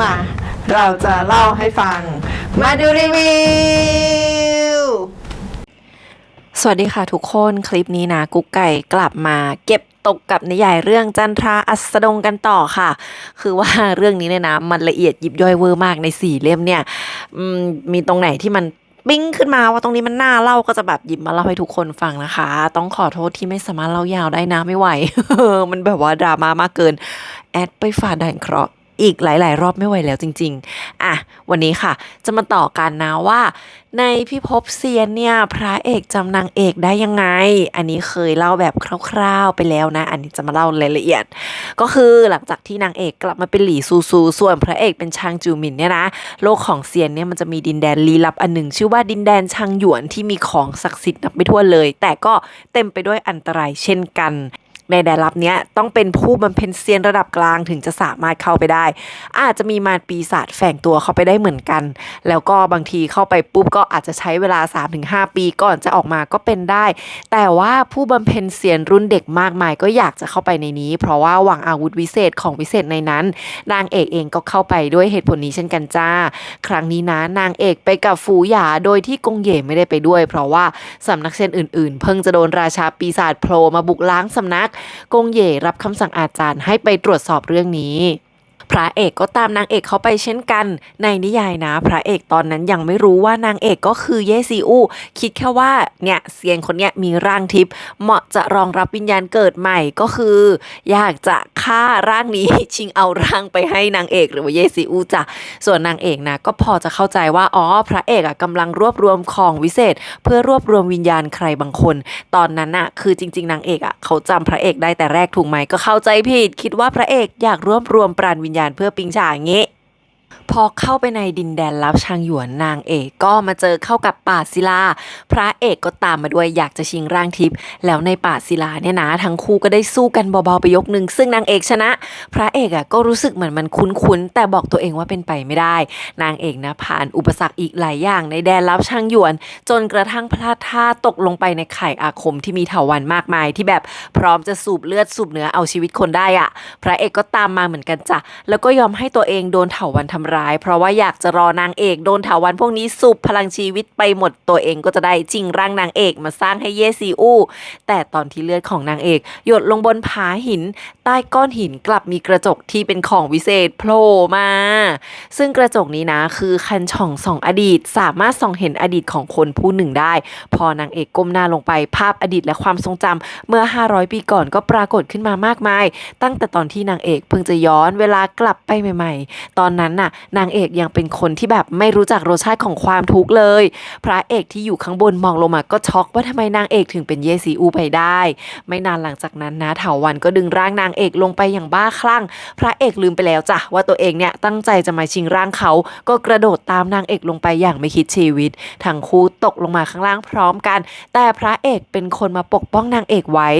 มา เราจะเล่าให้ฟัง มาดูรีวิว สวัสดีค่ะทุกคนคลิปนี้นะ กุ๊กไก่กลับมาเก็บตกกับนิยายเรื่องจันทราอัสดงกันต่อค่ะ คือว่าเรื่องนี้เนี่ยนะ มันละเอียดยิบย่อยเวอร์มากในสี่เล่มเนี่ยมมีตรงไหนที่มันปิ้งขึ้นมาว่าตรงนี้มันน่าเล่าก็จะแบบหยิบมาเล่าให้ทุกคนฟังนะคะ ต้องขอโทษที่ไม่สามารถเล่ายาวได้นะไม่ไหว มันแบบว่าดราม่ามากเกิน แอดไปฝ่าด่านเคราะห์ อีกหลาย ๆ รอบไม่ไหวแล้วจริง ๆ อะ วันนี้ค่ะ จะมาต่อกันนะว่า ในพิภพเซียนเนี่ย พระเอกจำนางเอกได้ยังไง อันนี้เคยเล่าแบบคร่าว ๆ ไปแล้วนะ อันนี้จะมาเล่ารายละเอียด ก็คือหลังจากที่นางเอกกลับมาเป็นหลี่ซูซู ส่วนพระเอกเป็นชางจูหมินเนี่ยนะ โลกของเซียนเนี่ยมันจะมีดินแดนลี้ลับอันหนึ่ง ชื่อว่าดินแดนชางหยวนที่มีของศักดิ์สิทธิ์นับไม่ถ้วนเลย แต่ก็เต็มไปด้วยอันตรายเช่นกัน ในแดนลับเนี้ยต้องเป็นผู้บำเพ็ญเซียนระดับกลางถึงจะสามารถเข้าไปได้ อาจจะมีมารปีศาจแฝงตัวเข้าไปได้เหมือนกัน แล้วก็บางทีเข้าไปปุ๊บก็อาจจะใช้เวลา 3-5 ปีก่อนจะออกมาก็เป็นได้ แต่ว่าผู้บำเพ็ญเซียนรุ่นเด็กมากมายก็อยากจะเข้าไปในนี้ เพราะว่าหวังอาวุธวิเศษของวิเศษในนั้น นางเอกเองก็เข้าไปด้วยเหตุผลนี้เช่นกันจ้า ครั้งนี้นะนางเอกไปกับฟูหยาโดยที่กงเย่ไม่ได้ไปด้วย เพราะว่าสำนักเซียนอื่นๆ เพิ่งจะโดนราชาปีศาจโผล่มาบุกล้างสำนักกงเย่รับคำสั่งอาจารย์ให้ไปตรวจสอบเรื่องนี้ พระเอกก็ตามนางเอกเขาไปเช่นกัน ในนิยายนะ พระเอกตอนนั้นยังไม่รู้ว่านางเอกก็คือเยซีอูคิดแค่ว่าเนี่ยเซียนคนเนี้ยมีร่างทิพย์เหมาะจะรองรับวิญญาณเกิดใหม่ก็คือ อยากจะฆ่าร่างนี้ชิงเอาร่างไปให้นางเอกหรือว่าเยซีอูจ้ะส่วนนางเอกนะก็พอจะเข้าใจว่าอ๋อพระเอกอะกำลังรวบรวมของวิเศษ เพื่อรวบรวมวิญญาณใครบางคน ตอนนั้นน่ะคือจริง ๆ นางเอกอะเขาจำพระเอกได้แต่แรกถูกไหมก็เข้าใจผิด คิดว่าพระเอกอยากรวบรวมปราณวิญญาณเพื่อปิงฉาอย่างงี้ พอเข้าไปในดินแดนลับชางหยวนนางเอกก็มาเจอเข้ากับป่าศิลา พระเอกก็ตามมาด้วยอยากจะชิงร่างทิพย์แล้วในป่าศิลาเนี่ยนะทั้งคู่ก็ได้สู้กันเบาๆไปยกหนึ่งซึ่งนางเอกชนะ พระเอกอะก็รู้สึกเหมือนมันคุ้นๆแต่บอกตัวเองว่าเป็นไปไม่ได้ นางเอกนะผ่านอุปสรรคอีกหลายอย่างในแดนลับชางหยวน จนกระทั่งพลาดท่าตกลงไปในไข่อาคมที่มีเถาวันมากมาย ที่แบบพร้อมจะสูบเลือดสูบเนื้อเอาชีวิตคนได้อะ พระเอกก็ตามมาเหมือนกันจ้ะแล้วก็ยอมให้ตัวเองโดนเถาวันทำร้าย เพราะว่าอยากจะรอนางเอกโดนถาวันพวกนี้สูบพลังชีวิตไปหมดตัวเองก็จะได้จริงร่างนางเอกมาสร้างให้เยซีอูแต่ตอนที่เลือดของนางเอก หยดลงบนผาหิน ใต้ก้อนหินกลับมีกระจกที่เป็นของวิเศษโผล่มา ซึ่งกระจกนี้นะคือคันช่องส่องอดีต สามารถส่องเห็นอดีตของคนผู้หนึ่งได้ พอนางเอกก้มหน้าลงไปภาพอดีตและความทรงจำเมื่อ 500 ปีก่อนก็ปรากฏขึ้นมามากมาย ตั้งแต่ตอนที่นางเอกเพิ่งจะย้อนเวลากลับไปใหม่ ๆ ตอนนั้นน่ะ นางเอกยังเป็นคนที่แบบไม่รู้จักรสชาติของความทุกข์เลย พระเอกที่อยู่ข้างบนมองลงมาก็ช็อกว่าทำไมนางเอกถึงเป็นเยซีอูไปได้ ไม่นานหลังจากนั้นนะเถาวันก็ดึงร่างนางเอกลงไปอย่างบ้าคลั่ง พระเอกลืมไปแล้วจ้ะว่าตัวเองเนี่ยตั้งใจจะมาชิงร่างเขา ก็กระโดดตามนางเอกลงไปอย่างไม่คิดชีวิต ทั้งคู่ตกลงมาข้างล่างพร้อมกัน แต่พระเอกเป็นคนมาปกป้องนางเอกไว้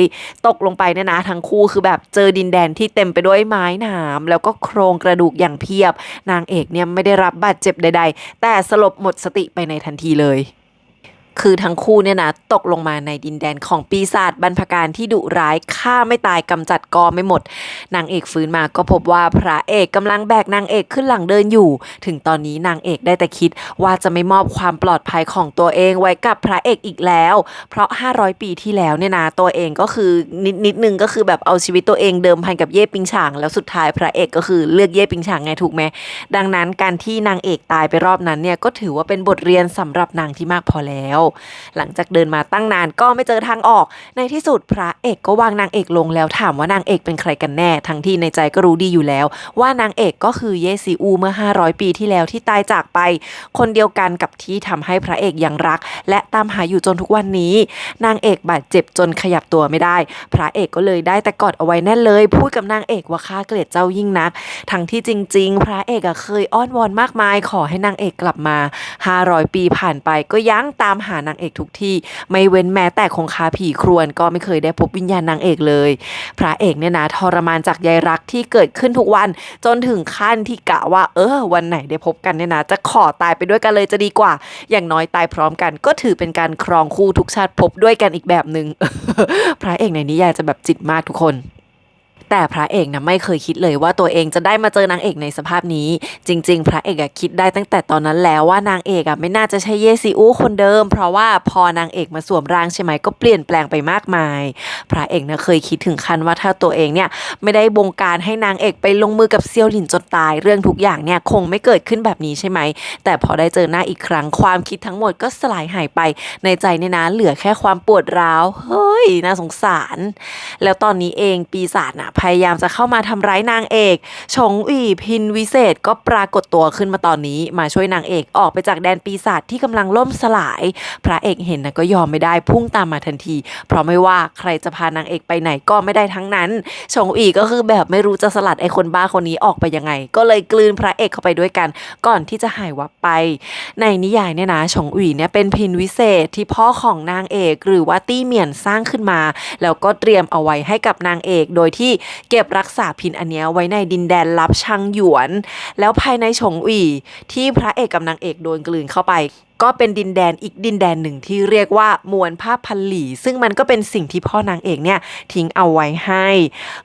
ตกลงไปเนี่ยนะทั้งคู่คือแบบเจอดินแดนที่เต็มไปด้วยไม้หนามแล้วก็โครงกระดูกอย่างเพียบ นางเอกเนี่ยไม่ได้รับบาดเจ็บใด ๆ แต่สลบหมดสติไปในทันทีเลย คือทั้งคู่เนี่ยนะตกลงมาในดินแดนของปีศาจบรรพการที่ดุร้ายฆ่าไม่ตายกำจัดกอไม่หมด นางเอกฟื้นมาก็พบว่าพระเอกกำลังแบกนางเอกขึ้นหลังเดินอยู่ ถึงตอนนี้นางเอกได้แต่คิดว่าจะไม่มอบความปลอดภัยของตัวเองไว้กับพระเอกอีกแล้ว เพราะ 500 ปีที่แล้วเนี่ยนะตัวเองก็คือนิดนิดนึงก็คือแบบเอาชีวิตตัวเองเดิมพันกับเย่ปิงฉางแล้วสุดท้ายพระเอกก็คือเลือกเย่ปิงฉางไงถูกไหมดังนั้นการที่นางเอกตายไปรอบนั้นเนี่ยก็ถือว่าเป็นบทเรียนสำหรับนางที่มากพอแล้วหลังจากเดินมาตั้งนานก็ไม่เจอทางออก ในที่สุดพระเอกก็วางนางเอกลงแล้วถามว่านางเอกเป็นใครกันแน่ ทั้งที่ในใจก็รู้ดีอยู่แล้ว ว่านางเอกก็คือเยซีอูเมื่อ 500 ปีที่แล้วที่ตายจากไป คนเดียวกันกับที่ทำให้พระเอกยังรัก และตามหาอยู่จนทุกวันนี้ นางเอกบาดเจ็บจนขยับตัวไม่ได้ พระเอกก็เลยได้แต่กอดเอาไว้แน่นเลย พูดกับนางเอกว่าข้าเกลียดเจ้ายิ่งนัก ทั้งที่จริง ๆ พระเอกอะเคยอ้อนวอนมากมาย ขอให้นางเอกกลับมา 500 ปีผ่านไปก็ยังตามหานางเอกทุกที่ ไม่เว้นแม้แต่คงคาผีครวนก็ไม่เคยได้พบวิญญาณนางเอกเลย พระเอกเนี่ยนะทรมานจากใยรักที่เกิดขึ้นทุกวัน จนถึงขั้นที่กะว่า เออ วันไหนได้พบกันเนี่ยนะ จะขอตายไปด้วยกันเลยจะดีกว่า อย่างน้อยตายพร้อมกัน ก็ถือเป็นการครองคู่ทุกชาติพบด้วยกันอีกแบบหนึง่งพระเอกในนิยายจะแบบจิตมากทุกคน แต่พระเอกนะไม่เคยคิดเลยว่าตัวเองจะได้มาเจอนางเอกในสภาพนี้ จริง ๆ พระเอกอะคิดได้ตั้งแต่ตอนนั้นแล้วว่านางเอกอะไม่น่าจะใช่เยซีอูคนเดิม เพราะว่าพอนางเอกมาสวมร่างใช่ไหมก็เปลี่ยนแปลงไปมากมาย พระเอกนะเคยคิดถึงขั้นว่าถ้าตัวเองเนี่ยไม่ได้บงการให้นางเอกไปลงมือกับเซียวหลินจนตาย เรื่องทุกอย่างเนี่ยคงไม่เกิดขึ้นแบบนี้ใช่ไหม แต่พอได้เจอหน้าอีกครั้งความคิดทั้งหมดก็สลายหายไป ในใจเนี่ยนะเหลือแค่ความปวดร้าว เฮ้ยน่าสงสาร แล้วตอนนี้เองปีศาจนะพยายามจะเข้ามาทำร้ายนางเอกชงอีพินวิเศษก็ปรากฏตัวขึ้นมาตอนนี้ มาช่วยนางเอกออกไปจากแดนปีศาจที่กำลังล่มสลาย พระเอกเห็นนะก็ยอมไม่ได้พุ่งตามมาทันที เพราะไม่ว่าใครจะพานางเอกไปไหนก็ไม่ได้ทั้งนั้น ชงอีก็คือแบบไม่รู้จะสลัดไอ้คนบ้าคนนี้ออกไปยังไง ก็เลยกลืนพระเอกเข้าไปด้วยกัน ก่อนที่จะหายวับไป ในนิยายเนี่ยนะชงอีเนี่ยเป็นพินวิเศษที่พ่อของนางเอก หรือว่าตี้เหมียนสร้างขึ้นมา แล้วก็เตรียมเอาไว้ให้กับนางเอก โดยที่เก็บรักษาพินอันเนี้ยไว้ในดินแดนลับชังหยวน แล้วภายในฉงอี่ที่พระเอกกับนางเอกโดนกลืนเข้าไป ก็เป็นดินแดนอีกดินแดนหนึ่งที่เรียกว่ามวลผ้าพันหลี ซึ่งมันก็เป็นสิ่งที่พ่อนางเอกเนี่ยทิ้งเอาไว้ให้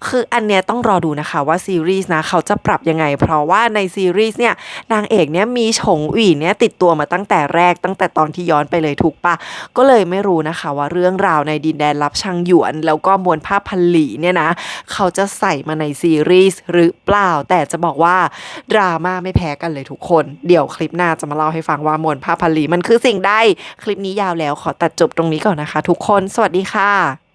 คืออันเนี้ยต้องรอดูนะคะว่าซีรีส์นะเขาจะปรับยังไง เพราะว่าในซีรีส์เนี่ยนางเอกเนี่ยมีฉงอีเนี่ยติดตัวมาตั้งแต่แรกตั้งแต่ตอนที่ย้อนไปเลยถูกปะก็เลยไม่รู้นะคะว่าเรื่องราวในดินแดนลับชังหยวน แล้วก็มวลผ้าพันหลีเนี่ยนะเขาจะใส่มาในซีรีส์หรือเปล่า แต่จะบอกว่าดราม่าไม่แพ้กันเลยทุกคน เดี๋ยวคลิปหน้าจะมาเล่าให้ฟังว่ามวลผ้าพันหลีมันคือสิ่งใด คลิปนี้ยาวแล้วขอตัดจบตรงนี้ก่อนนะคะ ทุกคน สวัสดีค่ะ